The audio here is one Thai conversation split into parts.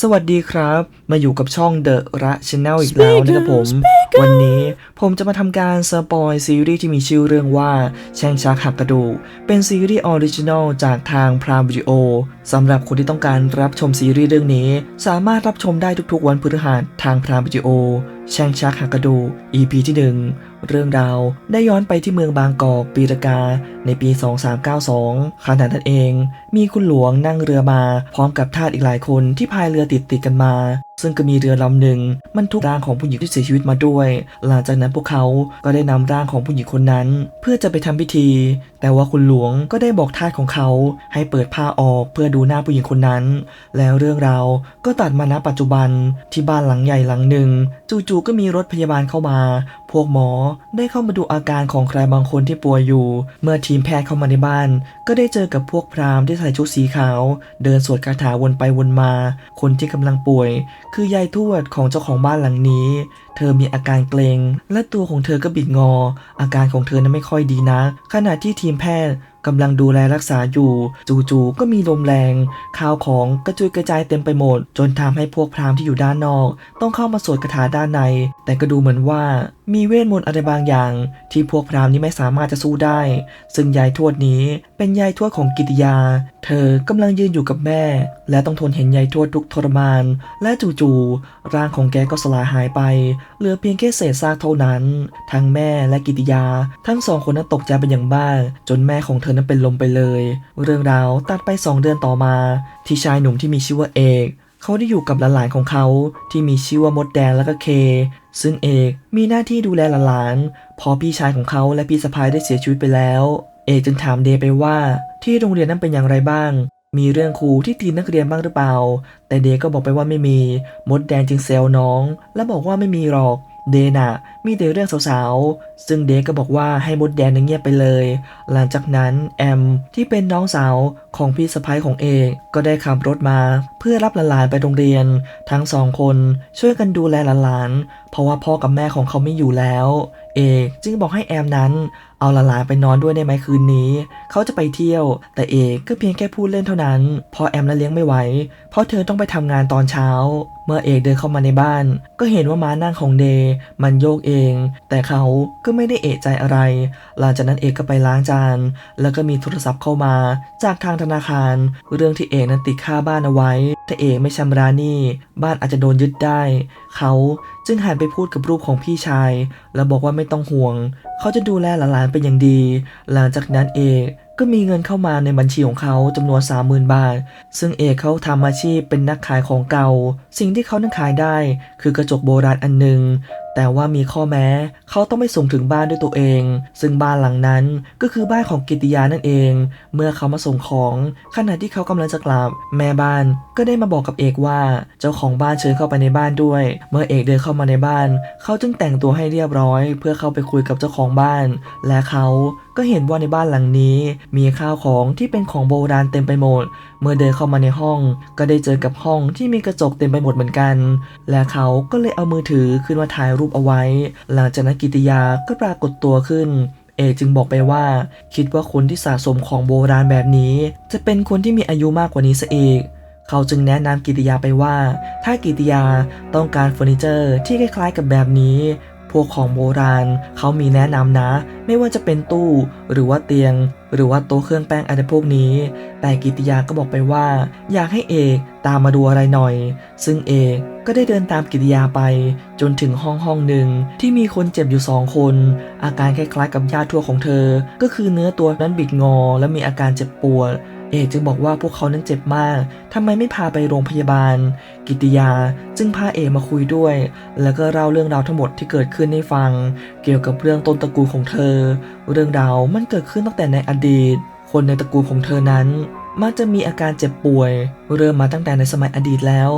สวัสดีครับ มาอยู่กับช่อง The ระ Channel อีกแล้วนะครับผม วันนี้ผมจะมาทำการสปอยซีรีส์ที่มีชื่อเรื่องว่า แช่งชักหักกระดูก เป็นซีรีส์ออริจินอลจากทางพรามวิดีโอสำหรับคนที่ต้องการรับชมซีรีส์เรื่องนี้ สามารถรับชมได้ทุกๆวันพฤหัสทางพรามวิดีโอ แช่งชักหักกระดูก EP ที่หนึ่ง เรื่องราวได้ย้อนไปที่เมืองบางกอกปีรกาในปี 2392ขณะนั้นเอง มีคุณหลวงนั่งเรือมาพร้อมกับทาสอีกหลายคนที่พายเรือติดติดกันมาซึ่งก็มีเรือลำหนึ่งบรรทุกร่างของผู้หญิงที่เสียชีวิตมาด้วย หลังจากนั้นพวกเขาก็ได้นำร่างของผู้หญิงคนนั้น เพื่อจะไปทำพิธี แต่ว่าคุณหลวงก็ได้บอกทาสของเขาให้เปิดผ้าออกเพื่อดูหน้าผู้หญิงคนนั้น แล้วเรื่องราวก็ตัดมาณปัจจุบันที่บ้านหลังใหญ่หลังหนึ่ง จู่ๆก็มีรถพยาบาลเข้ามา พวกหมอได้เข้ามาดูอาการของใครบางคนที่ป่วยอยู่ เมื่อทีมแพทย์เข้ามาในบ้าน ก็ได้เจอกับพวกพราหมณ์ที่ใส่ชุดสีขาว เดินสวดคาถาวนไปวนมา คนที่กำลังป่วยคือยายทวดของเจ้าของบ้านหลังนี้ เธอมีอาการเกรงและตัวของเธอก็บิดงอ อาการของเธอนั้นไม่ค่อยดีนะขณะที่ทีมแพทย์ กำลังดูแลรักษาอยู่ จู่ๆก็มีลมแรง ข้าวของกระจุยกระจายเต็มไปหมด จนทำให้พวกพราหมณ์ที่อยู่ด้านนอก ต้องเข้ามาสวดคาถาด้านใน แต่ก็ดูเหมือนว่ามีเวทมนต์อะไรบางอย่าง ที่พวกพราหมณ์นี้ไม่สามารถจะสู้ได้ ซึ่งยายทวดนี้เป็นยายทวดของกิติยา เธอกำลังยืนอยู่กับแม่ และต้องทนเห็นยายทวดทุกทรมาน และจู่ๆร่างของแกก็สลายหายไป เหลือเพียงแค่เศษซากเท่านั้น ทั้งแม่และกิติยา ทั้งสองคนนั้นตกใจเป็นอย่างมากจนแม่ของเธอนั้นเป็นลมไปเลย เรื่องราวตัดไปสองเดือนต่อมา ที่ชายหนุ่มที่มีชื่อว่าเอกเขาได้อยู่กับหลานๆของเขาที่มีชื่อว่ามดแดงและก็เค ซึ่งเอกมีหน้าที่ดูแลหลานๆพอพี่ชายของเขาและพี่สะพ้ายได้เสียชีวิตไปแล้ว เอกจึงถามเดย์ไปว่าที่โรงเรียนนั้นเป็นอย่างไรบ้าง มีเรื่องครูที่ตีนักเรียนบ้างหรือเปล่า แต่เดย์ก็บอกไปว่าไม่มี มดแดงจึงเซลน้อง และบอกว่าไม่มีหรอก เดน่ะมีแต่เรื่องสาวๆ ซึ่งเดก็บอกว่าให้มดแดงนั้นเงียบไปเลย หลังจากนั้นแอมที่เป็นน้องสาวของพี่สะพ้ายของเอกก็ได้ขับรถมา เพื่อรับหลานๆไปโรงเรียน ทั้งสองคนช่วยกันดูแลหลานๆ เพราะว่าพ่อกับแม่ของเขาไม่อยู่แล้ว เอกจึงบอกให้แอมนั้น เอาหลานๆไปนอนด้วยได้ไหมคืนนี้ เขาจะไปเที่ยว แต่เอกก็เพียงแค่พูดเล่นเท่านั้น พอแอมและเลี้ยงไม่ไหว เพราะเธอต้องไปทำงานตอนเช้า เมื่อเอกเดินเข้ามาในบ้าน ก็เห็นว่าม้านั่งของเดมันโยกเอง แต่เขาก็ไม่ได้เอะใจอะไร หลังจากนั้นเอกก็ไปล้างจาน แล้วก็มีโทรศัพท์เข้ามา จากทางธนาคาร เรื่องที่เอกนั้นติดค่าบ้านเอาไว้ถ้าเอกไม่ชำระหนี้บ้านอาจจะโดนยึดได้ เขาจึงหันไปพูดกับรูปของพี่ชาย แล้วบอกว่าไม่ต้องห่วง เขาจะดูแลหลานๆเป็นอย่างดี หลังจากนั้นเอกก็มีเงินเข้ามาในบัญชีของเขาจำนวน 30,000 บาท ซึ่งเอกเขาทำอาชีพเป็นนักขายของเก่า สิ่งที่เขานั้นขายได้ คือกระจกโบราณอันหนึ่ง แต่ว่ามีข้อแม้เขาต้องไม่ส่งถึงบ้านด้วยตัวเอง ซึ่งบ้านหลังนั้นก็คือบ้านของกิติยานั่นเอง เมื่อเขามาส่งของขณะที่เขากำลังจะกลับ แม่บ้านก็ได้มาบอกกับเอกว่า เจ้าของบ้านเชิญเข้าไปในบ้านด้วย เมื่อเอกเดินเข้ามาในบ้าน เขาจึงแต่งตัวให้เรียบร้อย เพื่อเข้าไปคุยกับเจ้าของบ้าน และเขาก็เห็นว่าในบ้านหลังนี้ มีข้าวของที่เป็นของโบราณเต็มไปหมด เมื่อเดินเข้ามาในห้อง ก็ได้เจอกับห้องที่มีกระจกเต็มไปหมดเหมือนกัน และเขาก็เลยเอามือถือขึ้นมาถ่ายรูปเอาไว้ หลังจากนั้นกิติยาก็ปรากฏตัวขึ้น เอจึงบอกไปว่า คิดว่าคนที่สะสมของโบราณแบบนี้ จะเป็นคนที่มีอายุมากกว่านี้ซะอีกเขาจึงแนะนำกิติยาไปว่า ถ้ากิติยาต้องการเฟอร์นิเจอร์ที่คล้ายๆกับแบบนี้ วกของโบราณเขามีแนะนำนะ ไม่ว่าจะเป็นตู้หรือว่าเตียง หรือว่าโต๊ะเครื่องแป้งอะไรพวกนี้ แต่กิติยาก็บอกไปว่า อยากให้เอกตามมาดูอะไรหน่อย ซึ่งเอกก็ได้เดินตามกิติยาไป จนถึงห้องห้องหนึ่งที่มีคนเจ็บอยู่สองคน อาการคล้ายๆกับญาติทั่วของเธอ ก็คือเนื้อตัวนั้นบิดงอและมีอาการเจ็บปวด เอกจึงบอกว่าพวกเขานั้นเจ็บมาก ทำไมไม่พาไปโรงพยาบาล กิติยาจึงพาเอกมาคุยด้วย แล้วก็เล่าเรื่องราวทั้งหมดที่เกิดขึ้นให้ฟัง เกี่ยวกับเรื่องต้นตระกูลของเธอ เรื่องราวมันเกิดขึ้นตั้งแต่ในอดีต คนในตระกูลของเธอนั้นมักจะมีอาการเจ็บป่วย เริ่มมาตั้งแต่ในสมัยอดีตแล้ว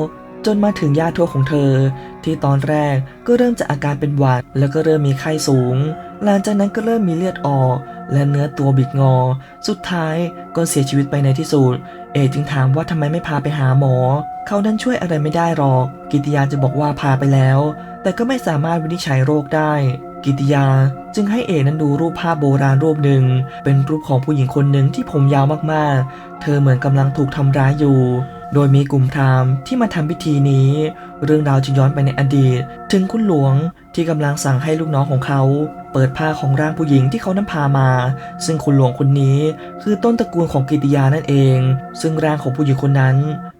จนมาถึงญาติทั่วของเธอ ที่ตอนแรกก็เริ่มจากอาการเป็นหวัด แล้วก็เริ่มมีไข้สูง หลังจากนั้นก็เริ่มมีเลือดออก และเนื้อตัวบิดงอ สุดท้ายก็เสียชีวิตไปในที่สุด เอจึงถามว่าทำไมไม่พาไปหาหมอ เขานั้นช่วยอะไรไม่ได้หรอก กิติยาจะบอกว่าพาไปแล้ว แต่ก็ไม่สามารถวินิจฉัยโรคได้กิติยาจึงให้เอกนั้นดูรูปภาพโบราณรูปหนึ่ง เป็นรูปของผู้หญิงคนหนึ่งที่ผมยาวมากๆ เธอเหมือนกำลังถูกทำร้ายอยู่ โดยมีกลุ่มพราหมณ์ที่มาทำพิธีนี้ เรื่องราวจึงย้อนไปในอดีต ถึงคุณหลวงที่กำลังสั่งให้ลูกน้องของเขา เปิดผ้าของร่างผู้หญิงที่เขานั้นพามา ซึ่งคุณหลวงคนนี้คือต้นตระกูลของกิติยานั่นเอง ซึ่งร่างของผู้หญิงคนนั้น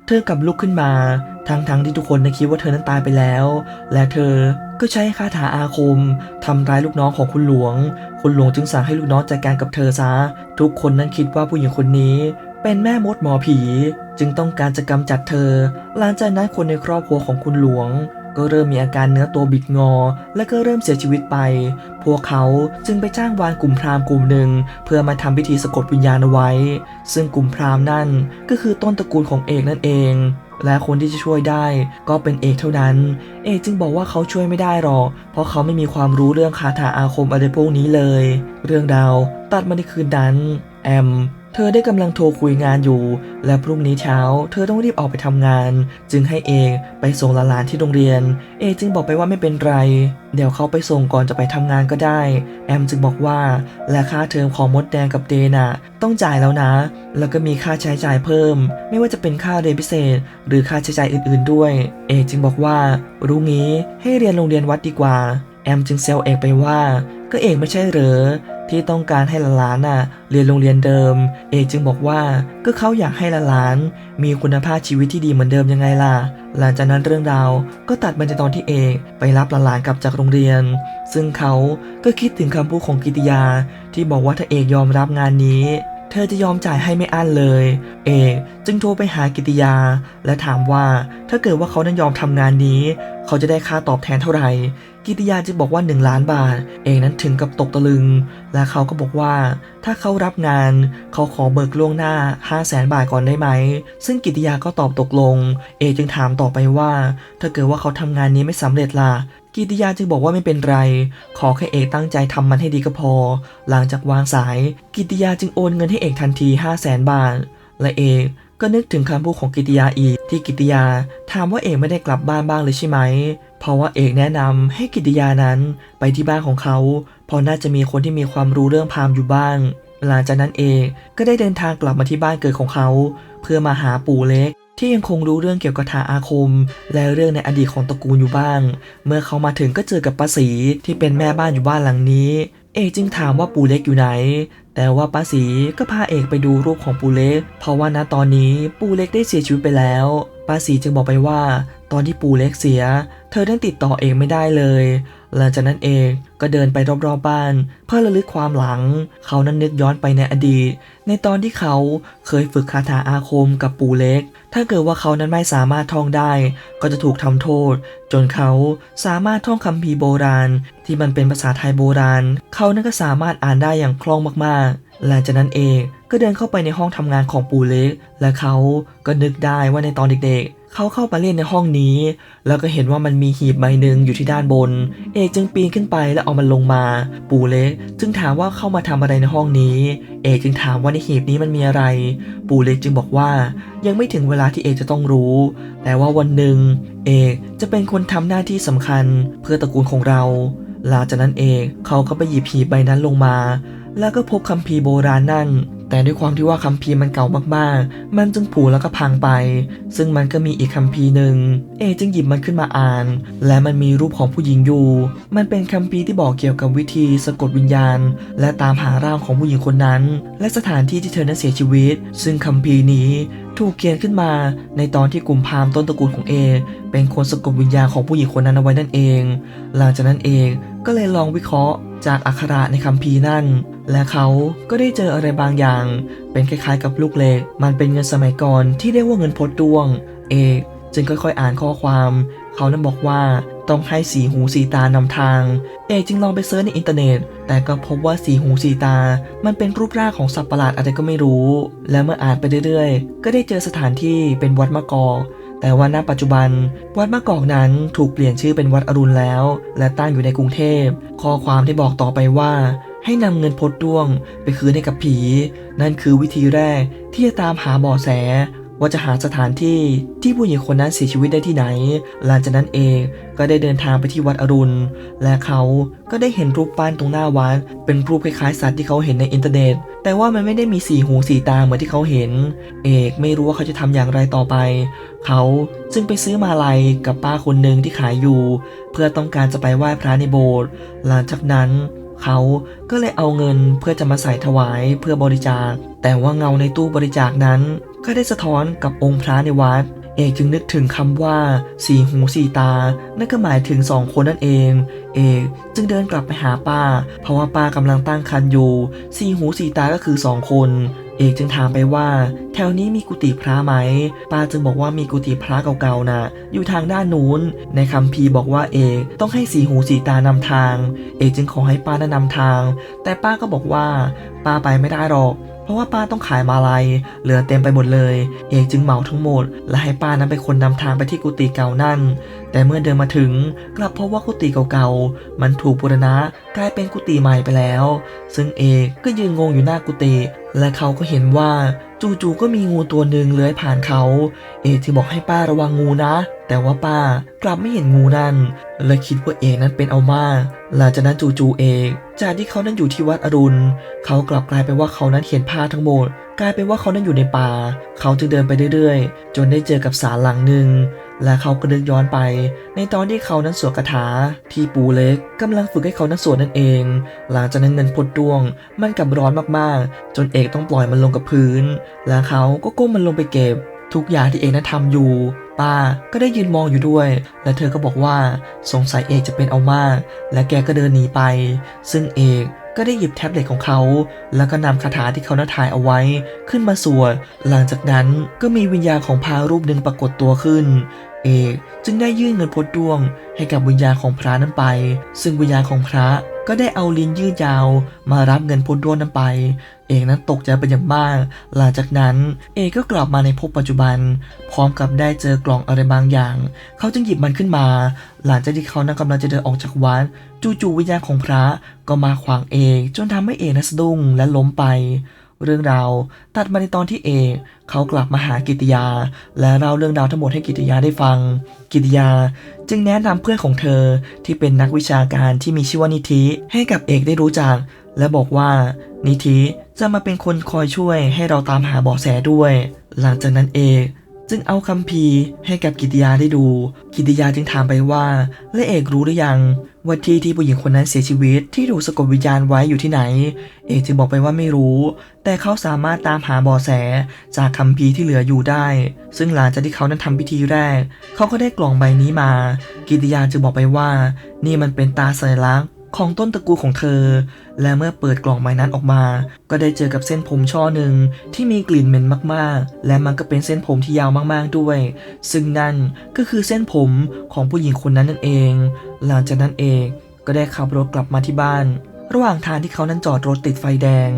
เธอกลับลุกขึ้นมาทั้งๆที่ทุกคนได้คิดว่าเธอนั้นตายไปแล้ว และเธอก็ใช้คาถาอาคมทำร้ายลูกน้องของคุณหลวง คุณหลวงจึงสั่งให้ลูกน้องจัดการกับเธอซะ ทุกคนนั้นคิดว่าผู้หญิงคนนี้ เป็นแม่มดหมอผีจึงต้องการจะกำจัดเธอ หลังจากนั้นคนในครอบครัวของคุณหลวง ก็เริ่มมีอาการเนื้อตัวบิดงอ และก็เริ่มเสียชีวิตไป พวกเขาจึงไปจ้างวานกลุ่มพราหมณ์กลุ่มหนึ่ง เพื่อมาทำพิธีสะกดวิญญาณเอาไว้ ซึ่งกลุ่มพราหมณ์นั่นก็คือต้นตระกูลของเอกนั่นเอง และคนที่จะช่วยได้ก็เป็นเอกเท่านั้น เอกจึงบอกว่าเขาช่วยไม่ได้หรอก เพราะเขาไม่มีความรู้เรื่องคาถาอาคมอะไรพวกนี้เลย เรื่องราวตัดมาในคืนนั้นแอม เธอได้กำลังโทรคุยงานอยู่ และพรุ่งนี้เช้า เธอต้องรีบออกไปทำงาน จึงให้เอกไปส่งหลานที่โรงเรียน เอกจึงบอกไปว่าไม่เป็นไร เดี๋ยวเขาไปส่งก่อนจะไปทำงานก็ได้ แอมจึงบอกว่าและค่าเทอมของมดแดงกับเดน่ะต้องจ่ายแล้วนะ แล้วก็มีค่าใช้จ่ายเพิ่ม ไม่ว่าจะเป็นค่าเรียนพิเศษ หรือค่าใช้จ่ายอื่นๆด้วย เอกจึงบอกว่า รู้งี้ให้เรียนโรงเรียนวัดดีกว่า แอมจึงเซลเอกไปว่า ก็เอกไม่ใช่เหรอ ที่ต้องการให้หลานน่ะเรียนโรงเรียนเดิม เอกจึงบอกว่าก็เขาอยากให้หลานมีคุณภาพชีวิตที่ดีเหมือนเดิมยังไงล่ะ หลังจากนั้นเรื่องราวก็ตัดมาในตอนที่เอกไปรับหลานกลับจากโรงเรียน ซึ่งเขาก็คิดถึงคำพูดของกิติยา ที่บอกว่าถ้าเอกยอมรับงานนี้ เธอจะยอมจ่ายให้ไม่อั้นเลย เอกจึงโทรไปหากิติยา และถามว่าถ้าเกิดว่าเขานั้นยอมทำงานนี้ เขาจะได้ค่าตอบแทนเท่าไหร่ กิติยาจึงบอกว่า 1 ล้านบาท เอกนั้นถึงกับตกตะลึง และเขาก็บอกว่า ถ้าเขารับงาน เขาขอเบิกล่วงหน้า 5 0 0แสนบาทก่อนได้ไหม ซึ่งกิติยาก็ตอบตกลง เอกจึงถามต่อไปว่า ถ้าเกิดว่าเขาทำงานนี้ไม่สำเร็จล่ะกิติยาจึงบอกว่าไม่เป็นไร ขอแค่เอกตั้งใจทำมันให้ดีก็พอ หลังจากวางสาย กิติยาจึงโอนเงินให้เอกทันที 5 0 0แสนบาท และเอก ก็นึกถึงคำพูดของกิติยาอีก ที่กิติยาถามว่าเอกไม่ได้กลับบ้านบ้างเลยใช่ไหม เพราะว่าเอกแนะนำให้กิติยานั้นไปที่บ้านของเขา เพราะน่าจะมีคนที่มีความรู้เรื่องพามอยู่บ้าง หลังจากนั้นเอกก็ได้เดินทางกลับมาที่บ้านเกิดของเขา เพื่อมาหาปู่เล็ก ที่ยังคงรู้เรื่องเกี่ยวกับทาอาคม และเรื่องในอดีตของตระกูลอยู่บ้าง เมื่อเขามาถึงก็เจอกับป้าศรีที่เป็นแม่บ้านอยู่บ้านหลังนี้ เอกจึงถามว่าปู่เล็กอยู่ไหน แต่ว่าป้าสีก็พาเอกไปดูรูปของปูเล็ก เพราะว่าณตอนนี้ปูเล็กได้เสียชีวิตไปแล้วป้าสีจึงบอกไปว่า ตอนที่ปูเล็กเสีย เธอได้ติดต่อเอกไม่ได้เลย หลังจากนั้นเอกก็เดินไปรอบๆบบ้าน เพื่อระลึกความหลัง เขานั้นนึกย้อนไปในอดีต ในตอนที่เขาเคยฝึกคาถาอาคมกับปู่เล็ก ถ้าเกิดว่าเขานั้นไม่สามารถท่องได้ ก็จะถูกทำโทษ จนเขาสามารถท่องคัมภีโบราณ ที่มันเป็นภาษาไทยโบราณ เขานั้นก็สามารถอ่านได้อย่างคล่องมากๆ หลังจากนั้นเองก็เดินเข้าไปในห้องทำงานของปู่เล็ก และเขาก็นึกได้ว่าในตอนเด็กๆ เขาเข้าไปเล่นในห้องนี้ แล้วก็เห็นว่ามันมีหีบใบหนึ่งอยู่ที่ด้านบน เอกจึงปีนขึ้นไปแล้วเอามันลงมา ปู่เล็กจึงถามว่าเข้ามาทำอะไรในห้องนี้ เอกจึงถามว่าในหีบนี้มันมีอะไร ปู่เล็กจึงบอกว่า ยังไม่ถึงเวลาที่เอกจะต้องรู้ แต่ว่าวันหนึ่ง เอกจะเป็นคนทำหน้าที่สำคัญ เพื่อตระกูลของเรา หลังจากนั้นเองเขาก็ไปหยิบหีบใบนั้นลงมา แล้วก็พบคัมภีร์โบราณนั่น แต่ด้วยความที่ว่าคัมภีร์มันเก่ามากๆ มันจึงผุแล้วก็พังไป ซึ่งมันก็มีอีกคัมภีร์หนึ่ง เอจึงหยิบมันขึ้นมาอ่าน และมันมีรูปของผู้หญิงอยู่ มันเป็นคัมภีร์ที่บอกเกี่ยวกับวิธีสะกดวิญญาณ และตามหาร่างของผู้หญิงคนนั้น และสถานที่ที่เธอนั้นเสียชีวิต ซึ่งคัมภีร์นี้ถูกเขียนขึ้นมาในตอนที่กลุ่มพราหมณ์ต้นตระกูลของเอ เป็นคนสะกดวิญญาณของผู้หญิงคนนั้นเอาไว้นั่นเอง หลังจากนั้นเองก็เลยลองวิเคราะห์จากอักขระในคัมภีร์นั่น และเขาก็ได้เจออะไรบางอย่าง เป็นคล้ายๆกับลูกเหล็ก มันเป็นเงินสมัยก่อนที่เรียกว่าเงินพดดวง เอกจึงค่อยๆอ่านข้อความ เขานั้นบอกว่าต้องให้สีหูสีตานำทาง เอกจึงลองไปเซิร์ชในอินเทอร์เน็ต แต่ก็พบว่าสีหูสีตา มันเป็นรูปร่างของสัตว์ประหลาดอะไรก็ไม่รู้ และเมื่ออ่านไปเรื่อยๆ ก็ได้เจอสถานที่เป็นวัดมะกอกแต่ว่าณปัจจุบัน วัดมะกอกนั้นถูกเปลี่ยนชื่อเป็นวัดอรุณแล้ว และตั้งอยู่ในกรุงเทพ ข้อความที่บอกต่อไปว่า ให้นำเงินพดดวงไปคืนให้กับผี นั่นคือวิธีแรกที่จะตามหาเบาะแสว่าจะหาสถานที่ที่ผู้หญิงคนนั้นเสียชีวิตได้ที่ไหน หลังจากนั้นเองก็ได้เดินทางไปที่วัดอรุณ และเขาก็ได้เห็นรูปปั้นตรงหน้าวัด เป็นรูปคล้ายๆสัตว์ที่เขาเห็นในอินเทอร์เน็ต แต่ว่ามันไม่ได้มีสีหูสีตาเหมือนที่เขาเห็น เอกไม่รู้ว่าเขาจะทำอย่างไรต่อไป เขาจึงไปซื้อมาลัยกับป้าคนหนึ่งที่ขายอยู่ เพื่อต้องการจะไปไหว้พระในโบสถ์ หลังจากนั้น เขาก็เลยเอาเงินเพื่อจะมาใส่ถวายเพื่อบริจาค แต่ว่าเงาในตู้บริจาคนั้น ก็ได้สะท้อนกับองค์พระในวัด เอกจึงนึกถึงคำว่าสีหูสีตา นั่นก็หมายถึงสองคนนั่นเอง เอกจึงเดินกลับไปหาป้า เพราะว่าป้ากำลังตั้งครรภ์อยู่สีหูสีตาก็คือสองคน เอกจึงถามไปว่าแถวนี้มีกุฏิพระไหม ป้าจึงบอกว่ามีกุฏิพระเก่าๆน่ะอยู่ทางด้านนู้น ในคำพีบอกว่าเอกต้องให้สีหูสีตานำทาง เอกจึงขอให้ป้าแนะนำทาง แต่ป้าก็บอกว่า ป้าไปไม่ได้หรอก เพราะว่าป้าต้องขายมาลัย เหลือเต็มไปหมดเลย เอกจึงเหมาทั้งหมด และให้ป้านั้นเป็นคนนำทางไปที่กุฏิเก่านั่น แต่เมื่อเดินมาถึงกลับพบว่ากุฏิเก่าๆ มันถูกบูรณะกลายเป็นกุฏิใหม่ไปแล้ว ซึ่งเอกก็ยืนงงอยู่หน้ากุฏิ และเขาก็เห็นว่าจู่ๆก็มีงูตัวหนึ่งเลื้อยผ่านเขา เอกจึงบอกให้ป้าระวังงูนะ แต่ว่าป้ากลับไม่เห็นงูนั่น และคิดว่าเอกนั้นเป็นเอามาหลังจากนั้นจู่ๆเอกจากที่เขานั้นอยู่ที่วัดอรุณ เขากลับกลายเป็นว่าเขานั้นเห็นภาทั้งหมด กลายเป็นว่าเขานั้นอยู่ในป่า เขาจึงเดินไปเรื่อยๆ จนได้เจอกับศาลหลังหนึ่ง และเขาก็นึกย้อนไป ในตอนที่เขานั้นสวดคาถาที่ปูเล็กกำลังฝึกให้เขานั้นสวดนั่นเอง หลังจากนั้นเงินพดดวง มันกับร้อนมากๆ จนเอกต้องปล่อยมันลงกับพื้น และเขาก็ก้มมันลงไปเก็บ ทุกอย่างที่เอกนั้นทำอยู่ ป้าก็ได้ยืนมองอยู่ด้วย และเธอก็บอกว่าสงสัยเอกจะเป็นเอามาก และแกก็เดินหนีไป ซึ่งเอก ก็ได้หยิบแท็บเล็ตของเขา แล้วก็นำคาถาที่เขานัทถ่ายเอาไว้ขึ้นมาสวด หลังจากนั้นก็มีวิญญาณของพระรูปหนึ่งปรากฏตัวขึ้น เอกจึงได้ยื่นเงินพดดวง ให้กับวิญญาณของพระนั้นไป ซึ่งวิญญาณของพระก็ได้เอาลิ้นยืดยาว มารับเงินพดดวงนั้นไป เอกนั้นตกใจเป็นอย่างมาก หลังจากนั้นเอกก็กลับมาในภพปัจจุบัน พร้อมกับได้เจอกล่องอะไรบางอย่าง เขาจึงหยิบมันขึ้นมา หลังจากที่เขานั้นกำลังจะเดินออกจากวัดจู่ๆวิญญาณของพระก็มาขวางเอกจนทำให้เอกนั้นสะดุ้งและล้มไป เรื่องราวตัดมาในตอนที่เอกเขากลับมาหากิติยา และเล่าเรื่องราวทั้งหมดให้กิติยาได้ฟัง กิติยาจึงแนะนำเพื่อนของเธอที่เป็นนักวิชาการที่มีชื่อว่านิธิให้กับเอกได้รู้จัก และบอกว่านิธิจะมาเป็นคนคอยช่วยให้เราตามหาเบาะแสด้วย หลังจากนั้นเอกจึงเอาคัมภีร์ให้กับกิติยาได้ดู กิติยาจึงถามไปว่า และเอกรู้หรือยังว่าที่ที่ผู้หญิงคนนั้นเสียชีวิตที่ถูกสะกดวิญญาณไว้อยู่ที่ไหน เอกจึงบอกไปว่าไม่รู้ แต่เขาสามารถตามหาเบาแสจากคัมภีร์ที่เหลืออยู่ได้ ซึ่งหลังจากที่เขานั้นทำพิธีแรก เขาก็ได้กล่องใบนี้มา กิติยาจึงบอกไปว่า นี่มันเป็นตาสัญลักษณ์ ของต้นตระกูลของเธอ และเมื่อเปิดกล่องใบนั้นออกมา ก็ได้เจอกับเส้นผมช่อหนึ่งที่มีกลิ่นเหม็นมากๆ และมันก็เป็นเส้นผมที่ยาวมากๆด้วย ซึ่งนั่นก็คือเส้นผมของผู้หญิงคนนั้นนั่นเอง หลังจากนั้นเองก็ได้ขับรถกลับมาที่บ้าน ระหว่างทางที่เขานั้นจอดรถติดไฟแดง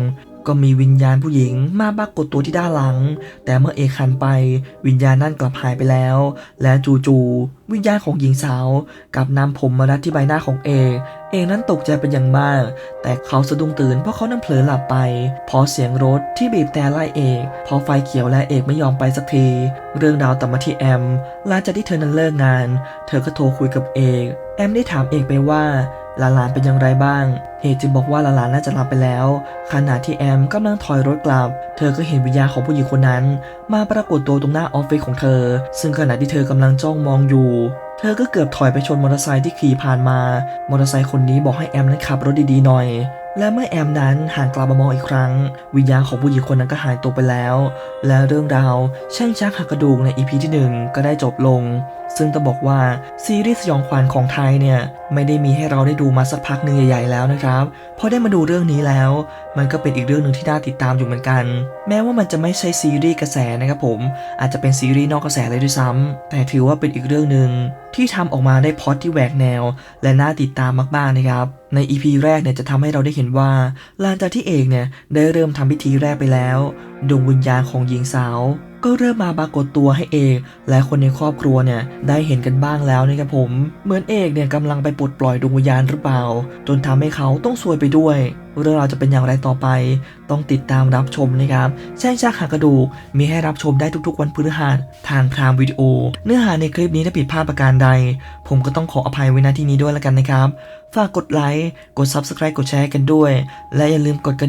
ก็มีวิญญาณผู้หญิงมาปรากฏตัวที่ด้านหลัง แต่เมื่อเอกหันไปวิญญาณนั่นกลับหายไปแล้ว และจู่ๆวิญญาณของหญิงสาวกลับนำผมมารัดที่ใบหน้าของเอก เอกนั้นตกใจเป็นอย่างมาก แต่เขาสะดุ้งตื่นเพราะเขานั้นเผลอหลับไปพราะเสียงรถที่บีบแต่ไล่เอก พอไฟเขียวและเอกไม่ยอมไปสักที เรื่องราวต่อมาที่แอม หลังจากที่เธอนั้นเลิกงาน เธอก็โทรคุยกับเอก แอมได้ถามเอกไปว่าหลานเป็นอย่างไรบ้าง เอกจึงบอกว่าหลานน่าจะหลับไปแล้ว ขณะที่แอมกำลังถอยรถกลับ เธอก็เห็นวิญญาณของผู้หญิงคนนั้น มาปรากฏตัวตรงหน้าออฟฟิศของเธอ ซึ่งขณะที่เธอกำลังจ้องมองอยู่ เธอก็เกือบถอยไปชนมอเตอร์ไซค์ที่ขี่ผ่านมา มอเตอร์ไซค์คนนี้บอกให้แอมนั้นขับรถดีๆหน่อย และเมื่อแอมนั้นหันกลับมามองอีกครั้ง วิญญาณของผู้หญิงคนนั้นก็หายตัวไปแล้ว และเรื่องราวแช่งชักหักกระดูกในอีพีที่หนึ่งก็ได้จบลง ซึ่งต้องบอกว่าซีรีส์สยองขวัญของไทยเนี่ย ไม่ได้มีให้เราได้ดูมาสักพักหนึ่งใหญ่ๆแล้วนะครับพอได้มาดูเรื่องนี้แล้ว มันก็เป็นอีกเรื่องหนึ่งที่น่าติดตามอยู่เหมือนกัน แม้ว่ามันจะไม่ใช่ซีรีส์กระแสนะครับผมอาจจะเป็นซีรีส์นอกกระแสเลยด้วยซ้ำแต่ถือว่าเป็นอีกเรื่องหนึ่งที่ทำออกมาได้พอตที่แหวกแนว และน่าติดตามมากๆนะครับใน EP แรกเนี่ยจะทำให้เราได้เห็นว่าหลังจากที่เอกเนี่ยได้เริ่มทำพิธีแรกไปแล้วดวงวิญญาณของหญิงสาว ก็เริ่มมาปรากฏตัวให้เอกและคนในครอบครัวเนี่ยได้เห็นกันบ้างแล้วนะครับผม เหมือนเอกเนี่ยกำลังไปปลดปล่อยดวงวิญญาณหรือเปล่า จนทำให้เขาต้องซวยไปด้วย เรื่องราวจะเป็นอย่างไรต่อไป ต้องติดตามรับชมนะครับแช่งชักหากระดูกมีให้รับชมได้ทุกๆ วันพฤหัสทางพรามวิดีโอ เนื้อหาในคลิปนี้ถ้าผิดพลาดประการใด ผมก็ต้องขออภัยไว้ณที่นี้ด้วยแล้วกันนะครับ ฝากกดไลค์กด Subscribe กดแชร์กันด้วย และอย่าลืมกดกระ